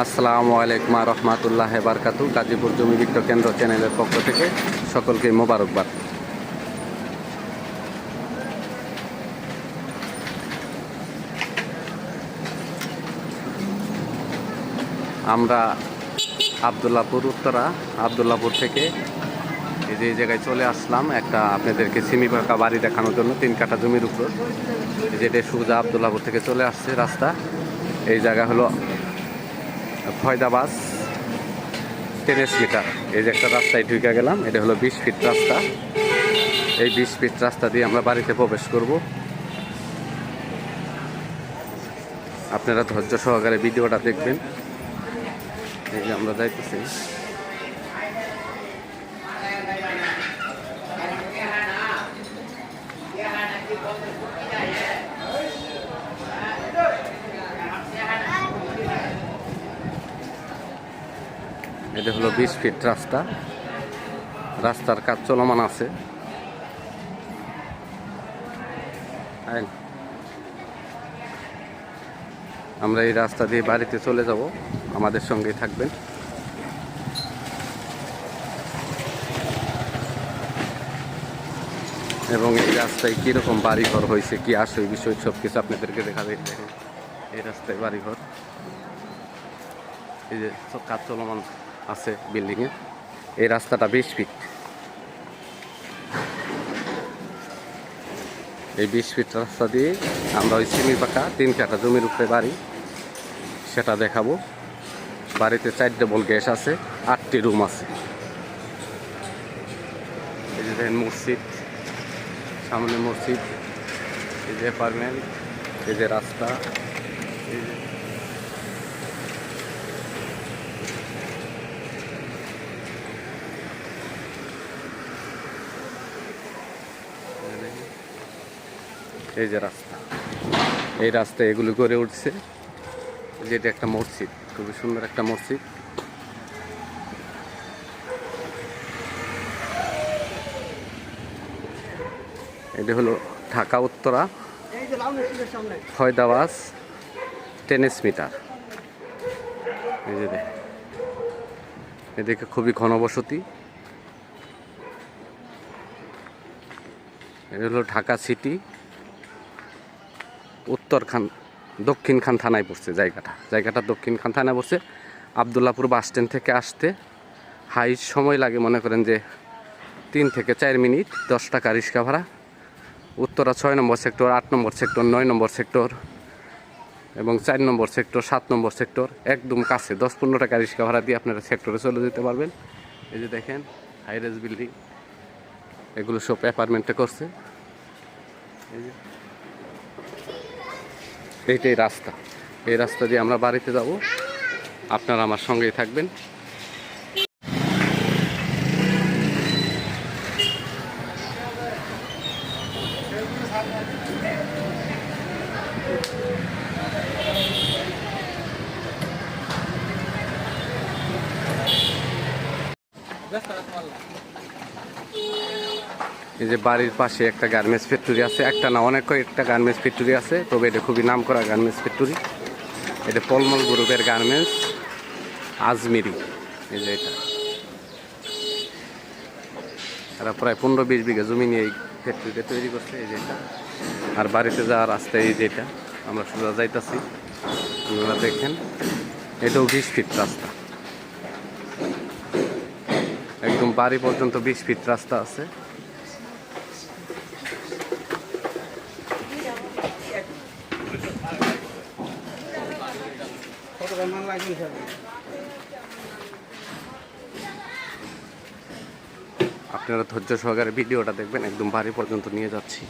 আসসালামু আলাইকুম রহমাতুল্লাহ বারকাতু গাজীপুর জমি বিক্রয় কেন্দ্র চ্যানেলের পক্ষ থেকে সকলকে মোবারকবাদ। আমরা আবদুল্লাপুর উত্তরা, আবদুল্লাপুর থেকে এই যে জায়গায় চলে আসলাম, একটা আপনাদেরকে সিমি পাকা বাড়ি দেখানোর জন্য, তিন কাঠা জমির উপর। এই যে এটা সুজা আবদুল্লাপুর থেকে চলে আসছে রাস্তা। এই জায়গা হলো ফয়দাবাস, টেনেস মিটার। এই যে একটা রাস্তায় ঢুকে গেলাম, এটা হলো বিশ ফিট রাস্তা। এই বিশ ফিট রাস্তা দিয়ে আমরা বাড়িতে প্রবেশ করব। আপনারা ধৈর্য সহকারে ভিডিওটা দেখবেন। এই যে আমরা যাইতেছি। এটা হলো বিশ ফিট রাস্তা। রাস্তার কাজ চলমান আছে। আমরা এই রাস্তা দিয়ে বাড়িতে চলে যাব। আমাদের সঙ্গেই থাকবেন। এবং এই রাস্তায় কীরকম বাড়িঘর হয়েছে, কি আসে এই বিষয় সব কিছু আপনাদেরকে দেখাবে এই রাস্তায় বাড়িঘর। এই যে কাজ চলমান। আছে বিল্ডিংয়ে এই রাস্তাটা বিশ ফিট এই বিশ ফিট রাস্তা দিয়ে আমরা ওই সিমি পাকা তিন কাটা জমির উপরে বাড়ি, সেটা দেখাবো। বাড়িতে চার ডবল গ্যাস আছে, আটটি রুম আছে। এই যে দেখেন মসজিদ, সামনে মসজিদ। এই যে অ্যাপার্টমেন্ট এই যে রাস্তা। এই যে এই যে রাস্তা। এই রাস্তায় এগুলো করে উঠছে। যেটা একটা মসজিদ, খুবই সুন্দর একটা মসজিদ। এটা হলো ঢাকা উত্তরা, ফয়দাবাস, টেনিস মিটার। এই যে এদিকে খুবই ঘনবসতি। এটা হলো ঢাকা সিটি। উত্তর খান দক্ষিণ খান থানায় পড়ছে জায়গাটা। জায়গাটা দক্ষিণ খান থানায় পড়ছে। আবদুল্লাপুর বাস স্ট্যান্ড থেকে আসতে হাই সময় লাগে, মনে করেন যে তিন থেকে চার মিনিট, দশ টাকা রিক্সা ভাড়া। উত্তরা ছয় নম্বর সেক্টর, আট নম্বর সেক্টর, নয় নম্বর সেক্টর এবং চার নম্বর সেক্টর, সাত নম্বর সেক্টর, একদম কাছে, দশ পনেরো টাকা রিক্সা ভাড়া দিয়ে আপনারা সেক্টরে চলে যেতে পারবেন। এই যে দেখেন হাইরেজ বিল্ডিং এগুলো সব অ্যাপার্টমেন্টে করছে। এই যে এইটাই রাস্তা। এই রাস্তা দিয়ে আমরা বাড়িতে যাব। আপনারা আমার সঙ্গেই থাকবেন। যে বাড়ির পাশে একটা গার্মেন্টস ফ্যাক্টরি আছে। একটা না, অনেক কয়েকটা গার্মেন্টস ফ্যাক্টরি আছে। তবে এটা খুবই নাম করা গার্মেন্টস ফ্যাক্টরি। এটা পলমল গ্রুপের গার্মেন্টস, আজমিরি। এই যে এটা। এরা প্রায় পনেরো বিশ বিঘা জমি নিয়ে এই ফ্যাক্টরিটা তৈরি করছে। এই যে এটা। আর বাড়িতে যাওয়ার রাস্তা এই যে এটা। আমরা সোজা যাইতাছি। আপনারা দেখেন, এটাও বিশ ফিট রাস্তা। একদম বাড়ি পর্যন্ত বিশ ফিট রাস্তা আছে। আপনারা ধৈর্য সহকারে ভিডিওটা দেখবেন, একদম বাড়ি পর্যন্ত নিয়ে যাচ্ছি।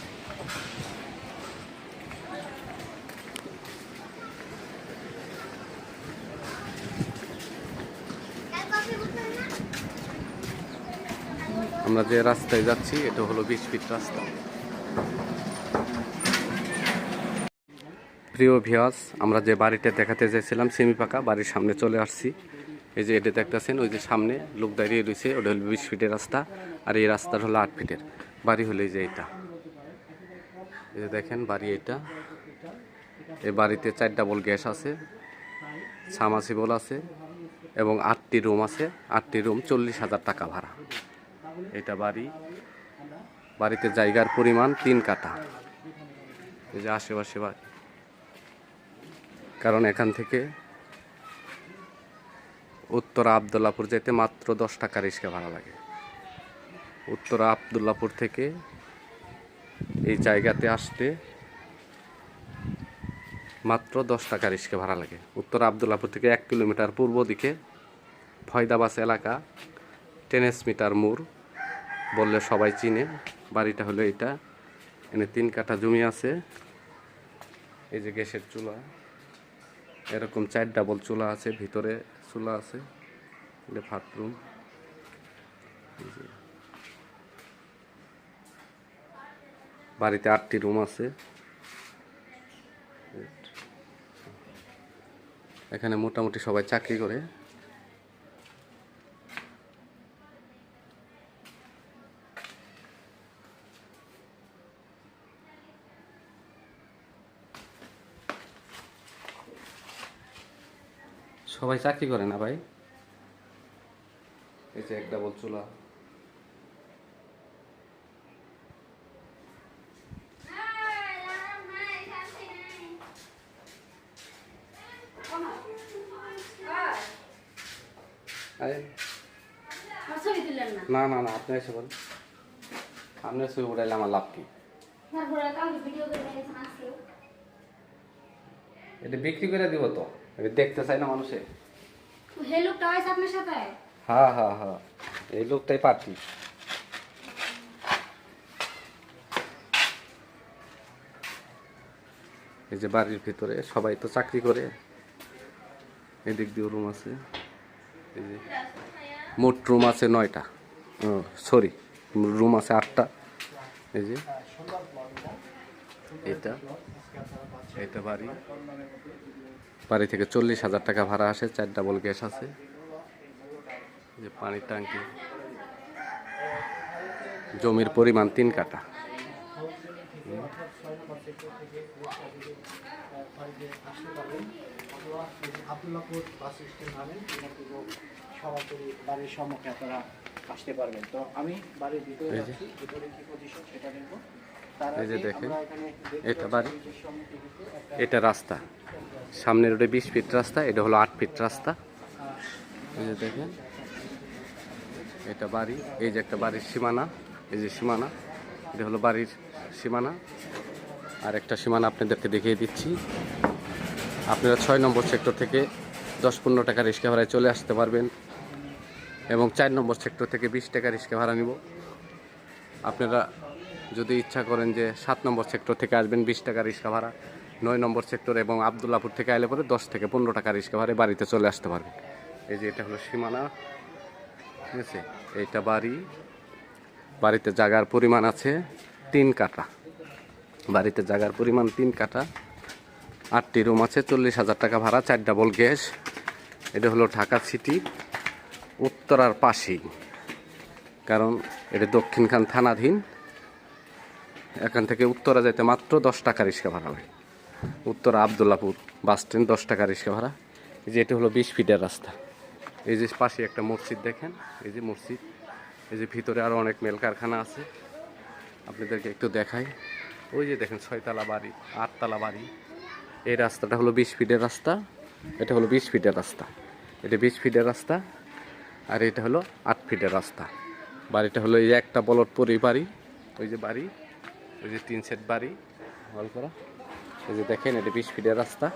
আমরা যে রাস্তায় যাচ্ছি, এটা হলো বিশ ফিট রাস্তা। প্রিয় ভিয়াস আমরা যে বাড়িটা দেখাতে চাইছিলাম সেমি পাকা, বাড়ির সামনে চলে আসছি। এই যে এটা দেখতেছেন, ওই যে সামনে লোক দাঁড়িয়ে রয়েছে ওটা হলো বিশ ফিটের রাস্তা, আর এই রাস্তাটা হলো আট ফিটের। বাড়ি হলো এই যে এটা। এই যে দেখেন, বাড়ি এটা। এই বাড়িতে চার ডাবল গ্যাস আছে সামাসিবল আছে, এবং আটটি রুম আছে। আটটি রুম চল্লিশ হাজার টাকা ভাড়া। এটা বাড়ি। বাড়িতে জায়গার পরিমাণ তিন কাঠা। এই যে আশেপাশে বাড়ি। কারণ এখান থেকে উত্তরা আবদুল্লাপুর যেতে মাত্র দশ টাকা রিক্সা ভাড়া লাগে। উত্তরা আবদুল্লাপুর থেকে এই জায়গাতে আসতে মাত্র দশ টাকা রিক্সা ভাড়া লাগে। উত্তরা আবদুল্লাপুর থেকে এক কিলোমিটার পূর্ব দিকে ফয়দাবাস এলাকা, টেনেস মিটার মোড় বললে সবাই চিনে। বাড়িটা হলো এটা। এনে তিন কাঠা জমি আছে। এই যে গ্যাসের চুলা। এরকম চার ডাবল চুলা আছে, ভিতরে চুলা আছে, এটা বাথরুম বাড়িতে আটটি রুম আছে। এখানে মোটামুটি সবাই চাকরি করে। সবাই চাকরি করে না ভাই? এই যে এক ডাবল চুলা। আরে না না না না আপনি এসে বলেন। আপনি ছবি উঠাইলে আমার লাভ কি? এটা বিক্রি করে দিব তো। এটা দেখতে চাই না মানুষে। হে লোকটা হয়েছে আপনার সাথে? হ্যাঁ হ্যাঁ হ্যাঁ। এই লোকটাই পার্টি। এই যে বাড়ির ভিতরে সবাই তো চাকরি করে। এদিক দিয়ে রুম আছে। এই যে মোট রুম আছে নয়টা। সরি রুম আছে আটটা। এই যে এটা এটা বাড়ি। বাড়ি থেকে চল্লিশ হাজার টাকা ভাড়া আসে, চার ডাবল গ্যাস আছে। যে পানির ট্যাঙ্কি। জমির পরিমাণ তিন কাটা এই যে। এটা এটা রাস্তা। সামনের রোডে বিশ ফিট রাস্তা, এটা হলো আট ফিট রাস্তা। এই যে দেখেন, এটা বাড়ি, এই যে একটা বাড়ির সীমানা, এই যে সীমানা, এটা হলো বাড়ির সীমানা। আর একটা সীমানা আপনাদেরকে দেখিয়ে দিচ্ছি। আপনারা ছয় নম্বর সেক্টর থেকে দশ পনেরো টাকা রিক্সা ভাড়ায় চলে আসতে পারবেন এবং চার নম্বর সেক্টর থেকে বিশ টাকা রিক্সা ভাড়া নিব। আপনারা যদি ইচ্ছা করেন যে সাত নম্বর সেক্টর থেকে আসবেন বিশ টাকা রিক্সা ভাড়া নয় নম্বর সেক্টর এবং আবদুল্লাপুর থেকে আইলে পরে দশ থেকে পনেরো টাকা রিক্সা ভাড়ায় বাড়িতে চলে আসতে পারবেন এই যে এটা হলো সীমানা, ঠিক আছে? এইটা বাড়ি, বাড়িতে জাগার পরিমাণ আছে তিন কাটা বাড়িতে জাগার পরিমাণ তিন কাটা আটটি রুম আছে, চল্লিশ হাজার টাকা ভাড়া, চার ডাবল গ্যাস। এটা হলো ঢাকা সিটি, উত্তরার পাশেই। কারণ এটা দক্ষিণখান থানাধীন। এখান থেকে উত্তরা যেতে মাত্র দশ টাকা রিক্সা ভাড়া হয় উত্তরা আবদুল্লাপুর বাস স্ট্যান্ড, দশ টাকা রিক্সা ভাড়া। এই যে এটা হলো বিশ ফিটের রাস্তা। এই যে পাশে একটা মসজিদ দেখেন, এই যে মসজিদ। এই যে ভিতরে আরও অনেক মেল কারখানা আছে। আপনাদেরকে একটু দেখাই। ওই যে দেখেন ছয়তলা বাড়ি, আটতলা বাড়ি। এই রাস্তাটা হলো বিশ ফিটের রাস্তা, এটা হলো বিশ ফিটের রাস্তা। এটা বিশ ফিটের রাস্তা আর এটা হলো আট ফিটের রাস্তা। বাড়িটা হলো এই একটা বলট পরি বাড়ি, ওই যে বাড়ি, ওই যে তিন সেট বাড়ি। হল করা। এই যে দেখেন, এটা বিশ ফিটের রাস্তা।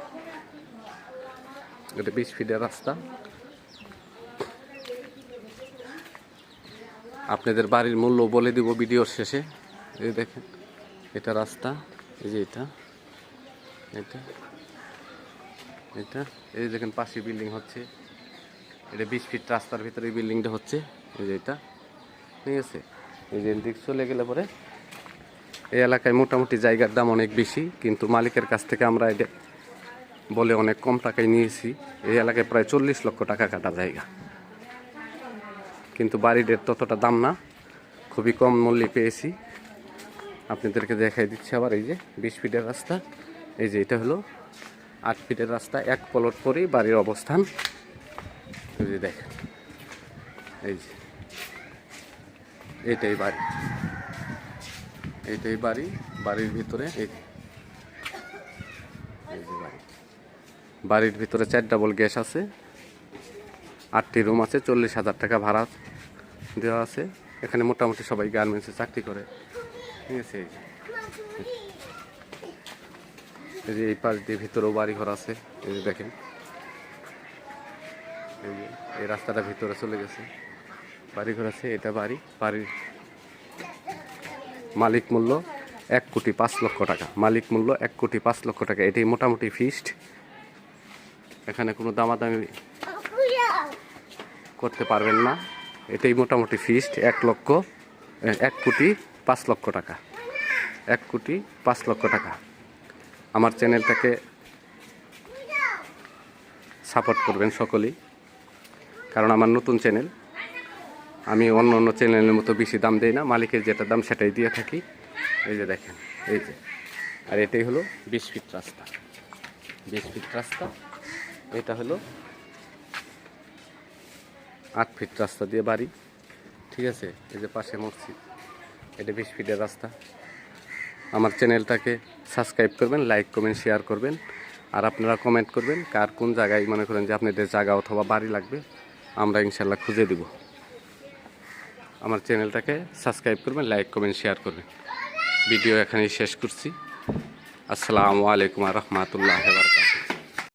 এটা বিশ ফিটের রাস্তা। আপনাদের বাড়ির মূল্য বলে দিব ভিডিওর শেষে। এই দেখেন, এটা রাস্তা, এই যে এটা এটা এটা, এই যে দেখেন পাশে বিল্ডিং হচ্ছে। এটা বিশ ফিট রাস্তার ভিতরে বিল্ডিংটা হচ্ছে, এই যে এটা। ঠিক আছে? এই যে দিক চলে গেলে পরে এই এলাকায় মোটামুটি জায়গার দাম অনেক বেশি, কিন্তু মালিকের কাছ থেকে আমরা এটা বলে অনেক কম টাকায় নিয়েছি। এই এলাকায় প্রায় চল্লিশ লক্ষ টাকা কাটা জায়গা। কিন্তু বাড়ির ততটা দাম না, খুবই কম মূল্যে পেয়েছি। আপনাদেরকে দেখাই দিচ্ছি আবার এই যে বিশ ফিটের রাস্তা। এই যে এটা হলো আট ফিটের রাস্তা, এক পলট পরেই বাড়ির অবস্থান। দেখেন, এই যে এটাই বাড়ি। এইটাই বাড়ি, বাড়ির ভিতরে এই যে বাড়ি। বাড়ির ভিতরে চার ডাবল গ্যাস আছে, আটটি রুম আছে, চল্লিশ হাজার টাকা ভাড়া দেওয়া আছে। এখানে মোটামুটি সবাই গার্মেন্টসে চাকরি করে। ঠিক আছে, এই যে। এই পাশ দিয়ে ভিতরেও বাড়ি ঘর আছে, এই যে দেখেন। এই এই রাস্তাটা ভিতরে চলে গেছে। বাড়ি ঘর আছে, এটা বাড়ি, বাড়ির মালিক মূল্য এক কোটি পাঁচ লক্ষ টাকা। মালিক মূল্য এক কোটি পাঁচ লক্ষ টাকা। এটাই মোটামুটি ফিক্সড এখানে কোনো দামাদামি করতে পারবেন না। এটাই মোটামুটি ফিক্সড এক লক্ষ এক কোটি পাঁচ লক্ষ টাকা। এক কোটি পাঁচ লক্ষ টাকা। আমার চ্যানেলটাকে সাপোর্ট করবেন সকলেই। কারণ আমার নতুন চ্যানেল আমি অন্য অন্য চ্যানেলের মতো বেশি দাম দেই না, মালিকের যেটা দাম সেটাই দিয়ে থাকি। এই যে দেখেন, এই যে। আর এটাই হলো বিশ ফিট রাস্তা। বিশ ফিট রাস্তা, এটা হলো আট ফিট রাস্তা দিয়ে বাড়ি। ঠিক আছে? এই যে পাশে মসজিদ। এটা বিশ ফিটের রাস্তা। আমার চ্যানেলটাকে সাবস্ক্রাইব করবেন লাইক কমেন্ট শেয়ার করবেন। আর আপনারা কমেন্ট করবেন, কার কোন জায়গায় মনে করেন যে আপনাদের জায়গা অথবা বাড়ি লাগবে, আমরা ইনশাল্লাহ খুঁজে দেব। আমার চ্যানেলটাকে সাবস্ক্রাইব করবেন, লাইক কমেন্ট শেয়ার করবেন। ভিডিও এখানেই শেষ করছি। আসসালামু আলাইকুম রহমতুল্লাহ বারকাত